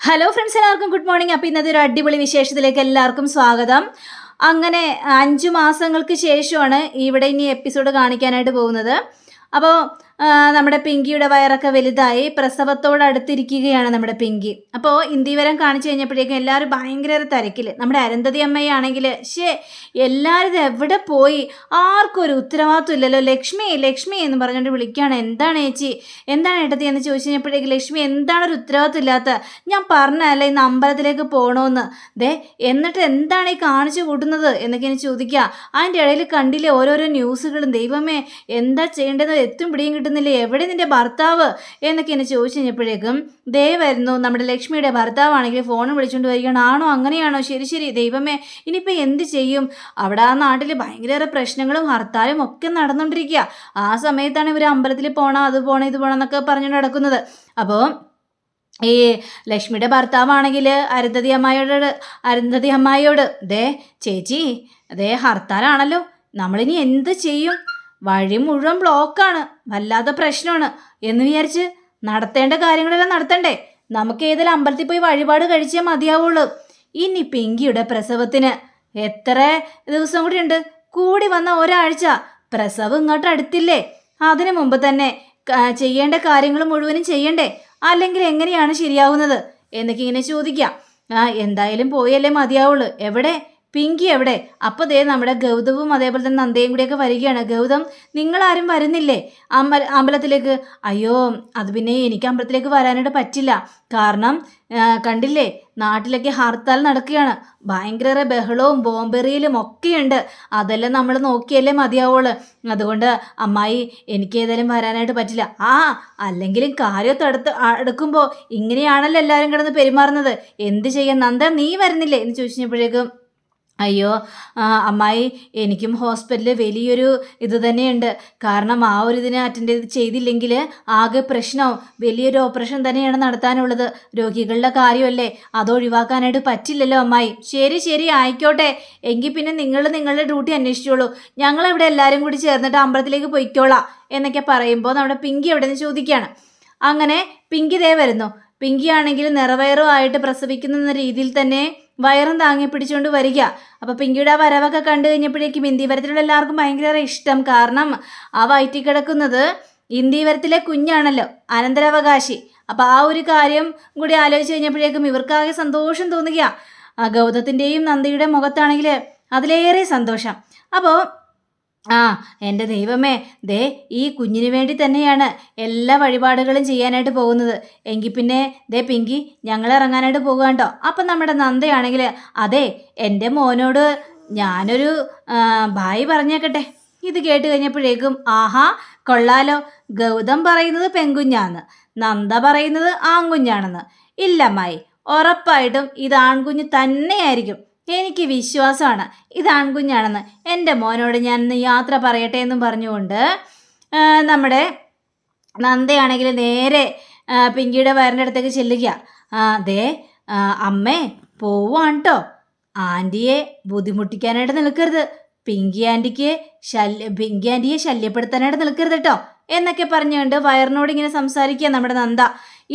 Hello friends എല്ലാവർക്കും good morning അപ്പോൾ ഇന്നത്തെ ഒരു അടിപൊളി വിശേഷത്തിലേക്ക് എല്ലാവർക്കും സ്വാഗതം. അങ്ങനെ അഞ്ചു മാസങ്ങൾക്ക് ശേഷമാണ് ഇവിടെ ഇനി എപ്പിസോഡ് കാണിക്കാനായിട്ട് പോകുന്നത്. അപ്പോൾ നമ്മുടെ പിങ്കിയുടെ വയറൊക്കെ വലുതായി പ്രസവത്തോട് അടുത്തിരിക്കുകയാണ് നമ്മുടെ പിങ്കി. അപ്പോൾ ഇന്ത്യവരം കാണിച്ചു കഴിഞ്ഞപ്പോഴേക്കും എല്ലാവരും ഭയങ്കര തിരക്കിൽ നമ്മുടെ അരുന്ധതി അമ്മയാണെങ്കിൽ ശേ എല്ലാവരും എവിടെ പോയി? ആർക്കും ഒരു ഉത്തരവാദിത്വം ഇല്ലല്ലോ? ലക്ഷ്മി ലക്ഷ്മി എന്ന് പറഞ്ഞുകൊണ്ട് വിളിക്കുകയാണ്. എന്താണ് ചേച്ചി? എന്താണ് ഏട്ടത്തി എന്ന് ചോദിച്ചു കഴിഞ്ഞപ്പോഴേക്കും ലക്ഷ്മി എന്താണ് ഒരു ഉത്തരവാദിത്വം ഇല്ലാത്ത? ഞാൻ പറഞ്ഞല്ല ഇന്ന് അമ്പലത്തിലേക്ക് പോകണമെന്ന് ദേ എന്നിട്ട് എന്താണ് ഈ കാണിച്ചു കൂട്ടുന്നത്? എന്നൊക്കെ എനിക്ക് ചോദിക്കുക. അതിന്റെ ഇടയിൽ കണ്ടില്ലേ ഓരോരോ ന്യൂസുകളും. ദൈവമേ എന്താ ചെയ്യേണ്ടത് എത്തും പിടിയും കിട്ടുന്നില്ലേ എവിടെ നിന്റെ ഭർത്താവ്? എന്നൊക്കെ എന്നെ ചോദിച്ചു കഴിഞ്ഞപ്പോഴേക്കും ദയവായിരുന്നു നമ്മുടെ ലക്ഷ്മിയുടെ ഭർത്താവാണെങ്കിൽ ഫോണും വിളിച്ചുകൊണ്ട് വരികയാണ്. ആണോ? അങ്ങനെയാണോ? ശരി ശരി ദൈവമേ ഇനിയിപ്പോൾ എന്ത് ചെയ്യും? അവിടെ ആ നാട്ടിൽ ഭയങ്കര പ്രശ്നങ്ങളും ഹർത്താലും ഒക്കെ നടന്നുകൊണ്ടിരിക്കുക ആ സമയത്താണ് ഇവർ അമ്പലത്തിൽ പോകണം അത് പോകണം ഇത് പോകണം എന്നൊക്കെ പറഞ്ഞുകൊണ്ട് നടക്കുന്നത്. അപ്പോൾ ഈ ലക്ഷ്മിയുടെ ഭർത്താവാണെങ്കിൽ അരുന്ധതി അമ്മായിയോട് അരുന്ധതി അമ്മായിയോട് ദേ ചേച്ചി ദേ ഹർത്താലാണല്ലോ. നമ്മളിനി എന്ത് ചെയ്യും? വഴി മുഴുവൻ ബ്ലോക്കാണ് വല്ലാത്ത പ്രശ്നമാണ്. എന്ന് വിചാരിച്ച് നടത്തേണ്ട കാര്യങ്ങളെല്ലാം നടത്തണ്ടേ? നമുക്ക് ഏതെങ്കിലും അമ്പലത്തിൽ പോയി വഴിപാട് കഴിച്ചേ മതിയാവുള്ളൂ. ഇനി പിങ്കിയുടെ പ്രസവത്തിന് എത്ര ദിവസം കൂടി ഉണ്ട്? കൂടി വന്ന ഒരാഴ്ച. പ്രസവം ഇങ്ങോട്ട് അടുത്തില്ലേ? അതിനു മുമ്പ് തന്നെ ചെയ്യേണ്ട കാര്യങ്ങൾ മുഴുവനും ചെയ്യണ്ടേ? അല്ലെങ്കിൽ എങ്ങനെയാണ് ശരിയാവുന്നത്? എന്നൊക്കെ ഇങ്ങനെ ചോദിക്കാം. ആ എന്തായാലും പോയല്ലേ മതിയാവുള്ളൂ. എവിടെ? പിങ്കി എവിടെ? അപ്പോൾ ദേ നമ്മുടെ ഗൗതവും അതേപോലെ തന്നെ നന്ദയും കൂടിയൊക്കെ വരികയാണ്. ഗൗതം നിങ്ങൾ ആരും വരുന്നില്ലേ? അമ്പ അമ്പലത്തിലേക്ക്? അയ്യോ അത് പിന്നെ എനിക്ക് അമ്പലത്തിലേക്ക് വരാനായിട്ട് പറ്റില്ല. കാരണം കണ്ടില്ലേ? നാട്ടിലൊക്കെ ഹർത്താൽ നടക്കുകയാണ്. ഭയങ്കര ബഹളവും ബോംബെറിയലും ഒക്കെയുണ്ട്. അതെല്ലാം നമ്മൾ നോക്കിയല്ലേ മതിയാവുള്ളൂ. അതുകൊണ്ട് അമ്മായി എനിക്ക് ഏതായാലും വരാനായിട്ട് പറ്റില്ല. ആ അല്ലെങ്കിലും കാര്യമൊക്കെ അടുത്ത് അടുക്കുമ്പോൾ ഇങ്ങനെയാണല്ലോ എല്ലാവരും കിടന്ന് പെരുമാറുന്നത്. എന്ത് ചെയ്യാൻ? നന്ദ നീ വരുന്നില്ലേ? എന്ന് ചോദിച്ചപ്പോഴേക്കും അയ്യോ അമ്മായി എനിക്കും ഹോസ്പിറ്റലിൽ വലിയൊരു ഇത് തന്നെയുണ്ട്. കാരണം ആ ഒരു ഇതിനെ അറ്റൻഡ് ചെയ്ത് ചെയ്തില്ലെങ്കിൽ ആകെ പ്രശ്നവും വലിയൊരു ഓപ്പറേഷൻ തന്നെയാണ് നടത്താനുള്ളത്. രോഗികളുടെ കാര്യമല്ലേ? അത് ഒഴിവാക്കാനായിട്ട് പറ്റില്ലല്ലോ അമ്മായി. ശരി ശരി ആയിക്കോട്ടെ. എങ്കിൽ പിന്നെ നിങ്ങൾ നിങ്ങളുടെ ഡ്യൂട്ടി അന്വേഷിച്ചോളൂ. ഞങ്ങളിവിടെ എല്ലാവരും കൂടി ചേർന്നിട്ട് അമ്പലത്തിലേക്ക് പൊയ്ക്കോളാം എന്നൊക്കെ പറയുമ്പോൾ നമ്മുടെ പിങ്കി എവിടെ നിന്ന് ചോദിക്കുകയാണ്. അങ്ങനെ പിങ്കി ദേ വരുന്നു. പിങ്കി ആണെങ്കിൽ നിറവയറുമായിട്ട് പ്രസവിക്കുന്ന രീതിയിൽ തന്നെ വയറും താങ്ങി പിടിച്ചുകൊണ്ട് വരിക. അപ്പോൾ പിങ്കിയുടെ ആ വരവൊക്കെ കണ്ടു കഴിഞ്ഞപ്പോഴേക്കും ഇന്ത്യവരത്തിലുള്ള എല്ലാവർക്കും ഭയങ്കര ഇഷ്ടം. കാരണം ആ വയറ്റി കിടക്കുന്നത് ഇന്ത്യവരത്തിലെ കുഞ്ഞാണല്ലോ അനന്തരാവകാശി. അപ്പോൾ ആ ഒരു കാര്യം കൂടി ആലോചിച്ച് കഴിഞ്ഞപ്പോഴേക്കും ഇവർക്കാകെ സന്തോഷം തോന്നുക ഗൗതത്തിന്റെയും നന്ദിയുടെ മുഖത്താണെങ്കിൽ അതിലേറെ സന്തോഷം. അപ്പോൾ ആ എന്റെ ദൈവമേ ദേ ഈ കുഞ്ഞിന് വേണ്ടി തന്നെയാണ് എല്ലാ വഴിപാടുകളും ചെയ്യാനായിട്ട് പോകുന്നത്. എങ്കിൽ പിന്നെ ദേ പിങ്കി ഞങ്ങൾ ഇറങ്ങാനായിട്ട് പോകുക കേട്ടോ. അപ്പം നമ്മുടെ നന്ദയാണെങ്കിൽ അതെ എന്റെ മോനോട് ഞാനൊരു ഭായി പറഞ്ഞേക്കട്ടെ. ഇത് കേട്ട് കഴിഞ്ഞപ്പോഴേക്കും ആഹാ കൊള്ളാലോ. ഗൗതം പറയുന്നത് പെൺകുഞ്ഞാന്ന്. നന്ദ പറയുന്നത് ആൺകുഞ്ഞാണെന്ന്. ഇല്ലമ്മായി ഉറപ്പായിട്ടും ഇത് ആൺകുഞ്ഞ് തന്നെയായിരിക്കും. എനിക്ക് വിശ്വാസമാണ്. ഇത് ആൺകുഞ്ഞാണെന്ന്. എന്റെ മോനോട് ഞാൻ ഇന്ന് യാത്ര പറയട്ടെ എന്നും പറഞ്ഞുകൊണ്ട് നമ്മുടെ നന്ദയാണെങ്കിൽ നേരെ പിങ്കിയുടെ വയറിന്റെ അടുത്തേക്ക് ചെല്ലുക അതെ അമ്മേ പോവാണ് കേട്ടോ ആന്റിയെ ബുദ്ധിമുട്ടിക്കാനായിട്ട് നിൽക്കരുത്. പിങ്കി ആന്റിക്ക് ശല്യ പിങ്കി ആന്റിയെ ശല്യപ്പെടുത്താനായിട്ട് നിൽക്കരുത് കേട്ടോ. എന്നൊക്കെ പറഞ്ഞുകൊണ്ട് വയറിനോട് ഇങ്ങനെ സംസാരിക്കുക നമ്മുടെ നന്ദ.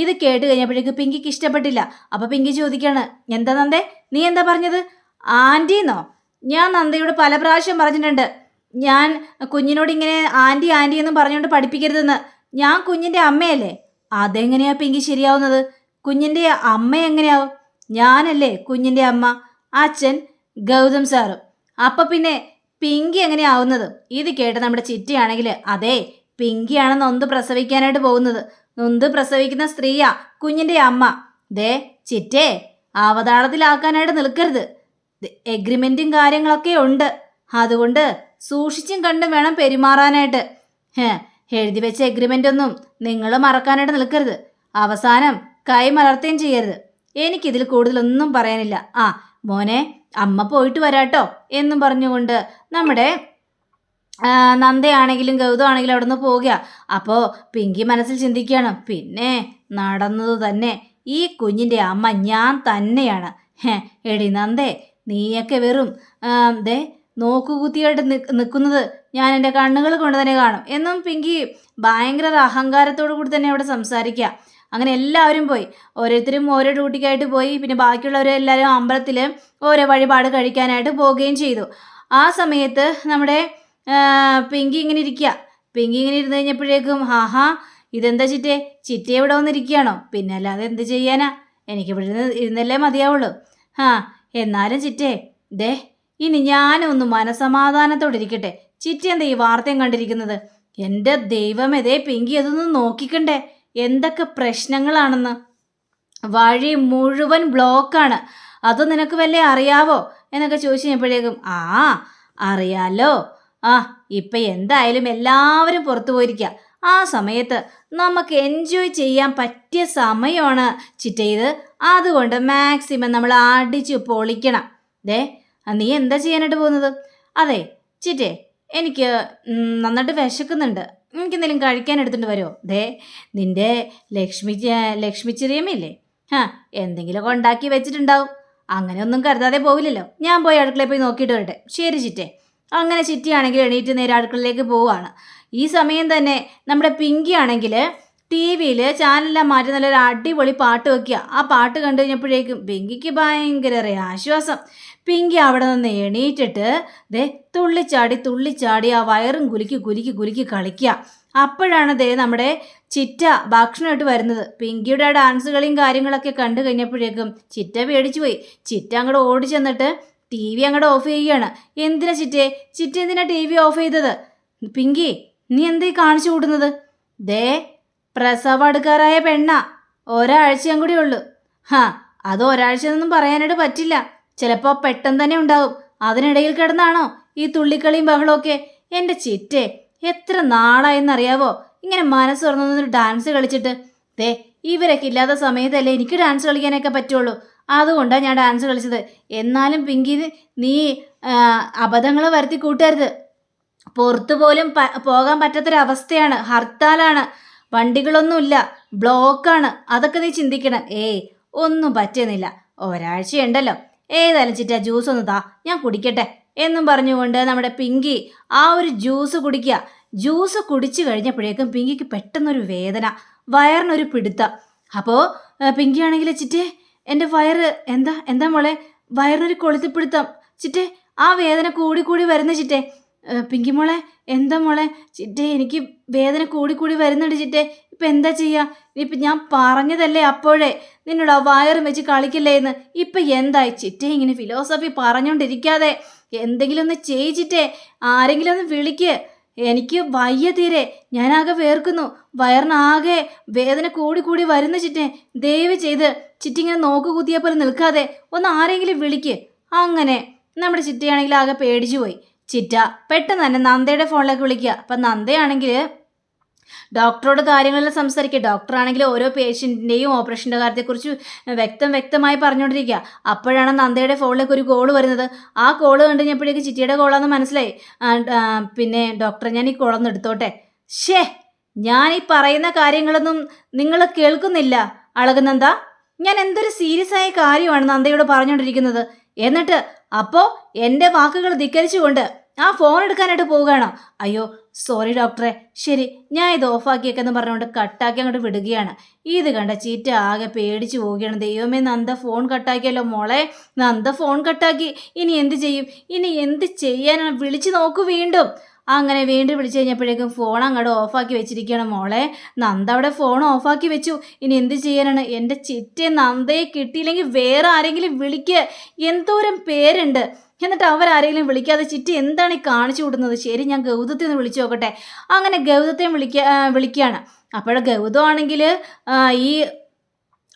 ഇത് കേട്ട് കഴിഞ്ഞപ്പോഴേക്ക് പിങ്കിക്ക് ഇഷ്ടപ്പെട്ടില്ല. അപ്പോൾ പിങ്കി ചോദിക്കാണ് എന്താ നന്ദേ നീ എന്താ പറഞ്ഞത്? ആന്റിന്നോ ഞാൻ നന്ദയോട് പല പ്രാവശ്യം പറഞ്ഞിട്ടുണ്ട്. ഞാൻ കുഞ്ഞിനോട് ഇങ്ങനെ ആന്റി ആന്റി എന്നും പറഞ്ഞുകൊണ്ട് പഠിപ്പിക്കരുതെന്ന്. ഞാൻ കുഞ്ഞിന്റെ അമ്മയല്ലേ? അതെങ്ങനെയാ പിങ്കി ശരിയാവുന്നത്? കുഞ്ഞിന്റെ അമ്മ എങ്ങനെയാവും? ഞാനല്ലേ കുഞ്ഞിന്റെ അമ്മ? അച്ഛൻ ഗൗതം സാറും. അപ്പം പിന്നെ പിങ്കി എങ്ങനെയാവുന്നത് ഇത് കേട്ട് നമ്മുടെ ചിറ്റിയാണെങ്കിൽ അതെ പിങ്കിയാണ് നൊന്ത് പ്രസവിക്കാനായിട്ട് പോകുന്നത്. നൊന്ത് പ്രസവിക്കുന്ന സ്ത്രീയാ കുഞ്ഞിന്റെ അമ്മ. ദേ ചിറ്റേ അവതാളത്തിലാക്കാനായിട്ട് നിൽക്കരുത്. എഗ്രിമെന്റും കാര്യങ്ങളൊക്കെ ഉണ്ട്. അതുകൊണ്ട് സൂക്ഷിച്ചും കണ്ടും വേണം പെരുമാറാനായിട്ട്. എഴുതി വെച്ച എഗ്രിമെന്റ് ഒന്നും നിങ്ങൾ മറക്കാനായിട്ട് നിൽക്കരുത്. അവസാനം കൈ മലർത്തുകയും ചെയ്യരുത്. എനിക്കിതിൽ കൂടുതലൊന്നും പറയാനില്ല. ആ മോനെ അമ്മ പോയിട്ട് വരാട്ടോ എന്നും പറഞ്ഞുകൊണ്ട് നമ്മുടെ നന്ദയാണെങ്കിലും ഗൗതം ആണെങ്കിലും അവിടെ നിന്ന് പോകുക അപ്പോൾ പിങ്കി മനസ്സിൽ ചിന്തിക്കുകയാണ് പിന്നെ നടന്നത് തന്നെ ഈ കുഞ്ഞിന്റെ അമ്മ ഞാൻ തന്നെയാണ്. എടി നന്ദേ നീയൊക്കെ വെറും ദേ നോക്കുകുത്തിയായിട്ട് നിൽക്കുന്നത് ഞാൻ എന്റെ കണ്ണുകൾ കൊണ്ട് തന്നെ കാണും. എന്നും പിങ്കി ഭയങ്കര അഹങ്കാരത്തോടു കൂടി തന്നെ അവിടെ സംസാരിക്കുക. അങ്ങനെ എല്ലാവരും പോയി. ഓരോരുത്തരും ഓരോ ഡ്യൂട്ടിക്കായിട്ട് പോയി. പിന്നെ ബാക്കിയുള്ളവരെല്ലാവരും അമ്പലത്തിൽ ഓരോ വഴിപാട് കഴിക്കാനായിട്ട് പോവുകയും ചെയ്തു. ആ സമയത്ത് നമ്മുടെ പിങ്കി ഇങ്ങനെ ഇരിക്കുക. പിങ്കി ഇങ്ങനെ ഇരുന്ന് കഴിഞ്ഞപ്പോഴേക്കും ഹാഹാ ഇതെന്താ ചിറ്റേ? ചിറ്റേ ഇവിടെ വന്നിരിക്കുകയാണോ? പിന്നെ അല്ലാതെ എന്ത് ചെയ്യാനാ? എനിക്കിവിടെ ഇരുന്ന് ഇരുന്നല്ലേ മതിയാവുള്ളൂ. ആ എന്നാലും ചിറ്റേ ദേ ഇനി ഞാനും ഒന്ന് മനസമാധാനത്തോടെ ഇരിക്കട്ടെ ചിറ്റി എന്താ ഈ വാർത്തയും കണ്ടിരിക്കുന്നത്? എന്റെ ദൈവം ദേ പിങ്കി അതൊന്ന് നോക്കിക്കണ്ടേ. എന്തൊക്കെ പ്രശ്നങ്ങളാണെന്ന്. വഴി മുഴുവൻ ബ്ലോക്കാണ്. അത് നിനക്ക് വല്ല അറിയാവോ? എന്നൊക്കെ ചോദിച്ചു കഴിഞ്ഞപ്പോഴേക്കും ആ അറിയാലോ. ആ ഇപ്പം എന്തായാലും എല്ലാവരും പുറത്തു പോയിരിക്കുക ആ സമയത്ത് നമുക്ക് എൻജോയ് ചെയ്യാൻ പറ്റിയ സമയമാണ് ചിറ്റയത് അതുകൊണ്ട് മാക്സിമം നമ്മൾ അടിച്ചു പൊളിക്കണം. ദേ നീ എന്താ ചെയ്യാനായിട്ട് പോകുന്നത്? അതെ ചിറ്റേ എനിക്ക് നന്നായിട്ട് വിശക്കുന്നുണ്ട്. എനിക്ക് എന്തെങ്കിലും കഴിക്കാൻ എടുത്തിട്ട് വരുമോ ദേ നിന്റെ ലക്ഷ്മി ലക്ഷ്മി ചെറിയമ്മയില്ലേ? ആ എന്തെങ്കിലുമൊക്കെ ഉണ്ടാക്കി വെച്ചിട്ടുണ്ടാവും. അങ്ങനെ ഒന്നും കരുതാതെ പോവില്ലല്ലോ. ഞാൻ പോയി അടുക്കളയിൽ പോയി നോക്കിയിട്ട് വരട്ടെ. ശരി ചിറ്റേ. അങ്ങനെ ചിറ്റിയാണെങ്കിൽ എണീറ്റ് നേരെ അടുക്കളയിലേക്ക് പോവുകയാണ്. ഈ സമയം തന്നെ നമ്മുടെ പിങ്കി ആണെങ്കിൽ ടി വിയിൽ ചാനലെല്ലാം മാറ്റി നല്ലൊരു അടിപൊളി പാട്ട് വെക്കുക. ആ പാട്ട് കണ്ടു കഴിഞ്ഞപ്പോഴേക്കും പിങ്കിക്ക് ഭയങ്കര ആശ്വാസം. പിങ്കി അവിടെ നിന്ന് എണീറ്റിട്ട് ദേ തുള്ളിച്ചാടി തുള്ളിച്ചാടി ആ വയറും കുലുക്കി കുലുക്കി കുലുക്കി കളിക്കുക. അപ്പോഴാണ് ദേ നമ്മുടെ ചിറ്റ ഭക്ഷണമായിട്ട് വരുന്നത്. പിങ്കിയുടെ ഡാൻസുകളെയും ഡാൻസ് കളിയും കാര്യങ്ങളൊക്കെ കണ്ടു കഴിഞ്ഞപ്പോഴേക്കും ചിറ്റ പേടിച്ചു പോയി. ചിറ്റ അങ്ങോട്ട് ഓടി ചെന്നിട്ട് ടി വി അങ്ങോട്ട് ഓഫ് ചെയ്യുകയാണ്. എന്തിനാ ചിറ്റേ? ചിറ്റ എന്തിനാ ടി വി ഓഫ് ചെയ്തത്? പിങ്കി നീ എന്തേ കാണിച്ചു കൂട്ടുന്നത്? ദേ പ്രസവം അടുക്കാറായ പെണ്ണ ഒരാഴ്ചയും കൂടി ഉള്ളൂ. ഹാ അത് ഒരാഴ്ച ഒന്നും പറയാനായിട്ട് പറ്റില്ല. ചിലപ്പോൾ പെട്ടെന്ന് തന്നെ ഉണ്ടാവും. അതിനിടയിൽ കിടന്നാണോ ഈ തുള്ളിക്കളിയും ബഹളമൊക്കെ? എന്റെ ചിറ്റേ എത്ര നാളായെന്നറിയാവോ? ഇങ്ങനെ മനസ്സ് തുറന്നൊരു ഡാൻസ് കളിച്ചിട്ട്. ദേ ഇവരൊക്കെ ഇല്ലാത്ത സമയത്തല്ലേ എനിക്ക് ഡാൻസ് കളിക്കാനൊക്കെ പറ്റുള്ളൂ. അതുകൊണ്ടാണ് ഞാൻ ഡാൻസ് കളിച്ചത്. എന്നാലും പിങ്കി നീ അബദ്ധങ്ങൾ വരുത്തി കൂട്ടരുത് പുറത്തു പോലും പ- പോകാൻ പറ്റാത്തൊരവസ്ഥയാണ് ഹർത്താലാണ്. വണ്ടികളൊന്നുമില്ല. ബ്ലോക്കാണ്. അതൊക്കെ നീ ചിന്തിക്കണം. ഏയ് ഒന്നും പറ്റുന്നില്ല. ഒരാഴ്ചയുണ്ടല്ലോ. ഏതായാലും ചിറ്റ ജ്യൂസ് ഒന്ന് താ ഞാൻ കുടിക്കട്ടെ എന്നും പറഞ്ഞുകൊണ്ട് നമ്മുടെ പിങ്കി ആ ഒരു ജ്യൂസ് കുടിക്കുക. ജ്യൂസ് കുടിച്ചു കഴിഞ്ഞപ്പോഴേക്കും പിങ്കിക്ക് പെട്ടെന്നൊരു വേദന വയറിനൊരു പിടുത്ത. അപ്പോൾ പിങ്കി ആണെങ്കിൽ ചിറ്റേ എന്റെ വയറ് എന്താ എന്താ മോളെ? വയറിനൊരു കൊളുത്തിപ്പിടുത്തം. ചിറ്റേ ആ വേദന കൂടി കൂടി വരുന്ന ചിറ്റേ. പിങ്കി മോളെ എന്താ മോളെ? ചിറ്റേ എനിക്ക് വേദന കൂടി കൂടി വരുന്നുണ്ട് ചിറ്റേ. ഇപ്പം എന്താ ചെയ്യുക ഇനിയിപ്പം ഞാൻ പറഞ്ഞതല്ലേ അപ്പോഴേ? നിന്നോട് ആ വയറും വെച്ച് കളിക്കില്ലേ എന്ന്. ഇപ്പം എന്തായി? ചിറ്റേ ഇങ്ങനെ ഫിലോസഫി പറഞ്ഞുകൊണ്ടിരിക്കാതെ എന്തെങ്കിലും ഒന്ന് ചെയ്യിച്ചിട്ടേ ആരെങ്കിലും ഒന്ന് വിളിക്ക്. എനിക്ക് വയ്യ തീരെ. ഞാനാകെ വേർക്കുന്നു. വയറിനാകെ വേദന കൂടി കൂടി വരുന്ന ചിറ്റേ. ദയവ് ചെയ്ത് ചിറ്റിങ്ങനെ നോക്ക് കുത്തിയ പോലെ നിൽക്കാതെ ഒന്ന് ആരെങ്കിലും വിളിക്ക്. അങ്ങനെ. നമ്മുടെ ചിറ്റയാണെങ്കിൽ ആകെ പേടിച്ചു പോയി. ചിറ്റ പെട്ടെന്ന് തന്നെ നന്ദയുടെ ഫോണിലേക്ക് വിളിക്കുക. അപ്പം നന്ദയാണെങ്കിൽ ഡോക്ടറോട് കാര്യങ്ങളെല്ലാം സംസാരിക്കുക. ഡോക്ടറാണെങ്കിൽ ഓരോ പേഷ്യന്റിന്റെയും ഓപ്പറേഷന്റെ കാര്യത്തെക്കുറിച്ച് വ്യക്തം വ്യക്തമായി പറഞ്ഞുകൊണ്ടിരിക്കുക. അപ്പോഴാണ് നന്ദയുടെ ഫോണിലേക്ക് ഒരു കോൾ വരുന്നത്. ആ കോൾ കണ്ടു കഴിഞ്ഞപ്പോഴേക്ക് ചിറ്റിയുടെ കോളാന്ന് മനസ്സിലായി. പിന്നെ ഡോക്ടർ ഞാൻ ഈ കോളൊന്ന് എടുത്തോട്ടെ. ഷേ ഞാൻ ഈ പറയുന്ന കാര്യങ്ങളൊന്നും നിങ്ങൾ കേൾക്കുന്നില്ല. അളകുനന്ദ ഞാൻ എന്തൊരു സീരിയസ് ആയ കാര്യമാണ് നന്ദയോട് പറഞ്ഞുകൊണ്ടിരിക്കുന്നത്. എന്നിട്ട് അപ്പോൾ എന്റെ വാക്കുകൾ ധിക്കരിച്ചുകൊണ്ട് ആ ഫോൺ എടുക്കാനായിട്ട് പോവുകയാണോ. അയ്യോ സോറി ഡോക്ടറെ ശരി ഞാൻ ഇത് ഓഫാക്കിയേക്കെന്ന് പറഞ്ഞുകൊണ്ട് കട്ടാക്കി അങ്ങോട്ട് വിടുകയാണ്. ഇത് കണ്ട ചീറ്റ ആകെ പേടിച്ചു പോവുകയാണ്. ദൈവമേ നന്ദ ഫോൺ കട്ടാക്കിയല്ലോ മോളെ. നന്ദ ഫോൺ കട്ടാക്കി ഇനി എന്ത് ചെയ്യും? ഇനി എന്ത് ചെയ്യാനാണ്? വിളിച്ചു നോക്കൂ വീണ്ടും. അങ്ങനെ വീണ്ടും വിളിച്ചു കഴിഞ്ഞപ്പോഴേക്കും ഫോൺ അങ്ങോട്ട് ഓഫാക്കി വെച്ചിരിക്കുകയാണ് മോളെ. നന്ദ അവിടെ ഫോൺ ഓഫാക്കി വെച്ചു. ഇനി എന്ത് ചെയ്യാനാണ്? എന്റെ ചിറ്റയെ നന്ദയെ കിട്ടിയില്ലെങ്കിൽ വേറെ ആരെങ്കിലും വിളിക്കുക എന്തോരം പേരുണ്ട്. എന്നിട്ട് അവരാരെങ്കിലും വിളിക്കാതെ ചിറ്റി എന്താണ് ഈ കാണിച്ചു വിടുന്നത് ശരി ഞാൻ ഗൗതത്തെ ഒന്ന് വിളിച്ചു നോക്കട്ടെ. അങ്ങനെ ഗൗതത്തെയും വിളിക്ക വിളിക്കുകയാണ്. അപ്പോൾ ഗൗതം ആണെങ്കിൽ ഈ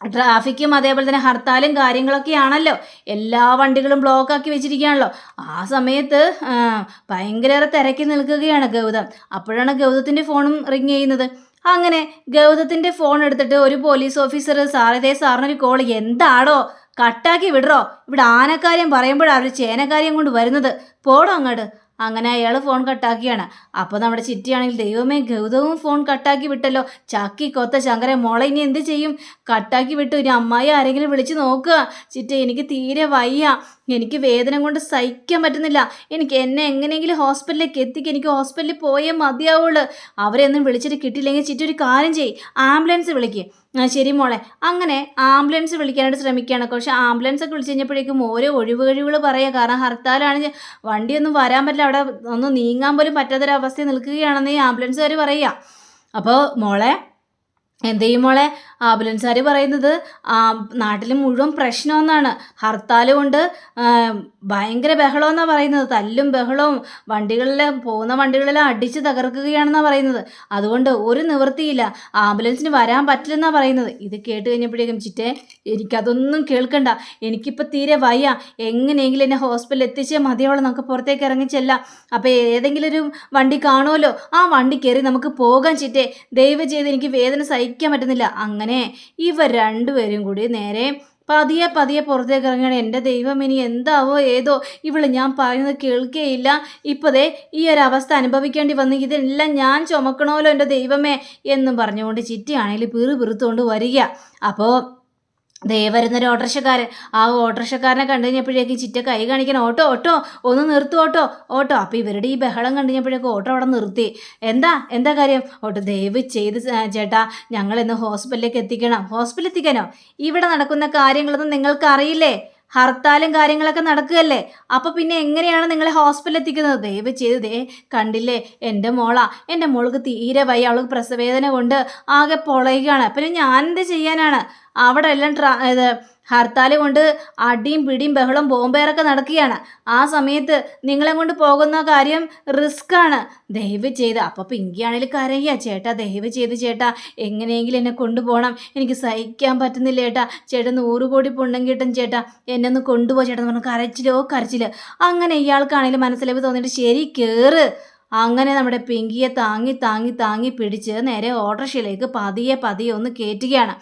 ട്രാഫിക്കും അതേപോലെ തന്നെ ഹർത്താലും കാര്യങ്ങളൊക്കെയാണല്ലോ. എല്ലാ വണ്ടികളും ബ്ലോക്ക് ആക്കി വെച്ചിരിക്കുകയാണല്ലോ. ആ സമയത്ത് ഭയങ്കരേറെ തിരക്കി നിൽക്കുകയാണ് ഗൗതം. അപ്പോഴാണ് ഗൗതത്തിന്റെ ഫോണും റിങ് ചെയ്യുന്നത്. അങ്ങനെ ഗൗതത്തിന്റെ ഫോൺ എടുത്തിട്ട് ഒരു പോലീസ് ഓഫീസർ സാറിതേ സാറിനൊരു കോൾ എന്താടോ? കട്ടാക്കി വിടറോ? ഇവിടെ ആനക്കാര്യം പറയുമ്പോഴാണ് അവർ ചേനക്കാര്യം കൊണ്ട് വരുന്നത്. പോടോ അങ്ങോട്ട് അങ്ങനെ അയാൾ ഫോൺ കട്ടാക്കിയാണ് അപ്പോൾ നമ്മുടെ ചിറ്റിയാണെങ്കിൽ ദൈവമേ ഗൗതവും ഫോൺ കട്ടാക്കി വിട്ടല്ലോ. ചാക്കി കൊത്ത ശങ്കര മോളെ ഇനി എന്ത് ചെയ്യും? കട്ടാക്കി വിട്ടു ഇനി അമ്മായി ആരെങ്കിലും വിളിച്ച് നോക്കുക. ചിറ്റ എനിക്ക് തീരെ വയ്യ. എനിക്ക് വേദന കൊണ്ട് സഹിക്കാൻ പറ്റുന്നില്ല. എനിക്ക് എന്നെ എങ്ങനെയെങ്കിലും ഹോസ്പിറ്റലിലേക്ക് എത്തിക്കുക എനിക്ക് ഹോസ്പിറ്റലിൽ പോയേ മതിയാവുള്ളൂ. അവരെ ഒന്നും വിളിച്ചിട്ട് കിട്ടിയില്ലെങ്കിൽ ചിറ്റൊരു കാര്യം ചെയ് ആംബുലൻസ് വിളിക്കുക ശരി മോളെ. അങ്ങനെ ആംബുലൻസ് വിളിക്കാനായിട്ട് ശ്രമിക്കുകയാണ്. പക്ഷെ ആംബുലൻസ് ഒക്കെ വിളിച്ചു കഴിഞ്ഞപ്പോഴേക്കും ഓരോ ഒഴിവ് കഴിവുകൾ പറയുക. കാരണം ഹർത്താലാണ് വണ്ടിയൊന്നും വരാൻ പറ്റില്ല. അവിടെ ഒന്ന് നീങ്ങാൻ പോലും പറ്റാത്തൊരവസ്ഥയിൽ നിൽക്കുകയാണെന്ന് ഈ ആംബുലൻസുകാർ പറയുക. അപ്പോൾ മോളെ എന്ത് ചെയ്യും മോളെ? ആംബുലൻസുകാർ പറയുന്നത് നാട്ടിൽ മുഴുവൻ പ്രശ്നമെന്നാണ്. ഹർത്താൽ കൊണ്ട് ഭയങ്കര ബഹളമെന്നാണ് പറയുന്നത്. തല്ലും ബഹളവും വണ്ടികളിൽ പോകുന്ന വണ്ടികളെല്ലാം അടിച്ച് തകർക്കുകയാണെന്നാണ് പറയുന്നത്. അതുകൊണ്ട് ഒരു നിവൃത്തിയില്ല. ആംബുലൻസിന് വരാൻ പറ്റില്ലെന്നാണ് പറയുന്നത്. ഇത് കേട്ട് കഴിഞ്ഞപ്പോഴേക്കും ചിറ്റേ എനിക്കതൊന്നും കേൾക്കണ്ട. എനിക്കിപ്പോൾ തീരെ വയ്യ. എങ്ങനെയെങ്കിലും എന്നെ ഹോസ്പിറ്റലിൽ എത്തിച്ചേ മതിയോളം നമുക്ക് പുറത്തേക്ക് ഇറങ്ങിച്ചല്ല അപ്പോൾ ഏതെങ്കിലും ഒരു വണ്ടി കാണുമല്ലോ. ആ വണ്ടി കയറി നമുക്ക് പോകാൻ ചിറ്റേ. ദയവ് ചെയ്ത് എനിക്ക് വേദന സഹിക്കാൻ പറ്റുന്നില്ല. അങ്ങനെ ഇവർ രണ്ടുപേരും കൂടി നേരെ പതിയെ പതിയെ പുറത്തേക്ക് ഇറങ്ങണം എന്റെ ദൈവം ഇനി എന്താവോ ഏതോ ഇവൾ ഞാൻ പറയുന്നത് കേൾക്കുകയില്ല ഇപ്പതേ ഈ ഒരു അവസ്ഥ അനുഭവിക്കേണ്ടി വന്ന് ഇതെല്ലാം ഞാൻ ചുമക്കണമല്ലോ എന്റെ ദൈവമേ എന്നും പറഞ്ഞുകൊണ്ട് ചിറ്റിയാണെങ്കിൽ പിറു പിറുത്തുകൊണ്ട് വരിക. അപ്പോൾ ദേ വരുന്നൊരു ഓട്ടോറിക്ഷക്കാരൻ. ആ ഓട്ടോറിക്ഷക്കാരനെ കണ്ടു കഴിഞ്ഞപ്പോഴേക്കും ചിറ്റ കൈ കാണിക്കണം. ഓട്ടോ ഓട്ടോ ഒന്ന് നിർത്തു ഓട്ടോ ഓട്ടോ. അപ്പോൾ ഇവരുടെ ഈ ബഹളം കണ്ടു കഴിഞ്ഞപ്പോഴേക്കും ഓട്ടോ അവിടെ നിർത്തി. എന്താ എന്താ കാര്യം? ഓട്ടോ ദയവ് ചെയ്ത് ചേട്ടാ ഞങ്ങളിന്ന് ഹോസ്പിറ്റലിലേക്ക് എത്തിക്കണം. ഹോസ്പിറ്റലിൽ എത്തിക്കാനോ? ഇവിടെ നടക്കുന്ന കാര്യങ്ങളൊന്നും നിങ്ങൾക്ക് അറിയില്ലേ ഹർത്താലും കാര്യങ്ങളൊക്കെ നടക്കുകയല്ലേ? അപ്പോൾ പിന്നെ എങ്ങനെയാണ് നിങ്ങളെ ഹോസ്പിറ്റലിൽ എത്തിക്കുന്നത്? ദയവ് ചെയ്ത് കണ്ടില്ലേ? എന്റെ മോളാ എന്റെ മോൾക്ക് തീരെ വയ്യ. അവൾക്ക് പ്രസവേദന കൊണ്ട് ആകെ പൊളയുകയാണ്. പിന്നെ ഞാൻ എന്ത് ചെയ്യാനാണ്? അവിടെ എല്ലാം ട്രാ ഇത് ഹർത്താൽ കൊണ്ട് അടിയും പിടിയും ബഹളം ബോംബേറൊക്കെ നടക്കുകയാണ്. ആ സമയത്ത് നിങ്ങളെ കൊണ്ട് പോകുന്ന കാര്യം റിസ്ക്കാണ് ദയവ് ചെയ്ത് അപ്പോൾ പിങ്കിയാണെങ്കിൽ കരയ്യ ചേട്ടാ ദയവ് ചെയ്ത് ചേട്ടാ എങ്ങനെയെങ്കിലും എന്നെ കൊണ്ടുപോകണം. എനിക്ക് സഹിക്കാൻ പറ്റുന്നില്ല ചേട്ടാ. ചേട്ടൻ നൂറ് കോടി പുണ്ണം കിട്ടും ചേട്ടാ. എന്നെ ഒന്ന് കൊണ്ടുപോ ചേട്ടാ പറഞ്ഞു കരച്ചിലോ കരച്ചിൽ. അങ്ങനെ ഇയാൾക്കാണെങ്കിലും മനസ്സിലേക്ക് തോന്നിയിട്ട് ശരി കയറ് അങ്ങനെ നമ്മുടെ പിങ്കിയെ താങ്ങി താങ്ങി താങ്ങി പിടിച്ച് നേരെ ഓട്ടോറിക്ഷയിലേക്ക് പതിയെ പതിയെ ഒന്ന് കയറ്റുകയാണ്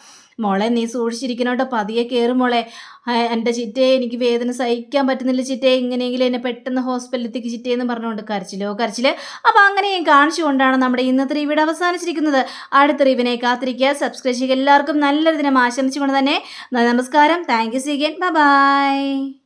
മോളെ നീ സൂക്ഷിച്ചിരിക്കണോട്ടോ പതിയെ കയറും മോളെ. എന്റെ ചിറ്റേ എനിക്ക് വേദന സഹിക്കാൻ പറ്റുന്നില്ല ചിറ്റേ. ഇങ്ങനെയെങ്കിലും എന്നെ പെട്ടെന്ന് ഹോസ്പിറ്റലിലേക്ക് ചിറ്റയെന്ന് പറഞ്ഞുകൊണ്ട് കരച്ചിലോ കരച്ചിൽ അപ്പോൾ അങ്ങനെയും കാണിച്ചുകൊണ്ടാണ് നമ്മുടെ ഇന്നത്തെ റിവ്യൂടെ അവസാനിച്ചിരിക്കുന്നത്. അടുത്ത റിവിനെ കാത്തിരിക്കുക. സബ്സ്ക്രൈബ് ചെയ്യുക. എല്ലാവർക്കും നല്ലൊരു ദിനം ആശംസിച്ചുകൊണ്ട് തന്നെ നമസ്കാരം. Thank you സീഗൻ by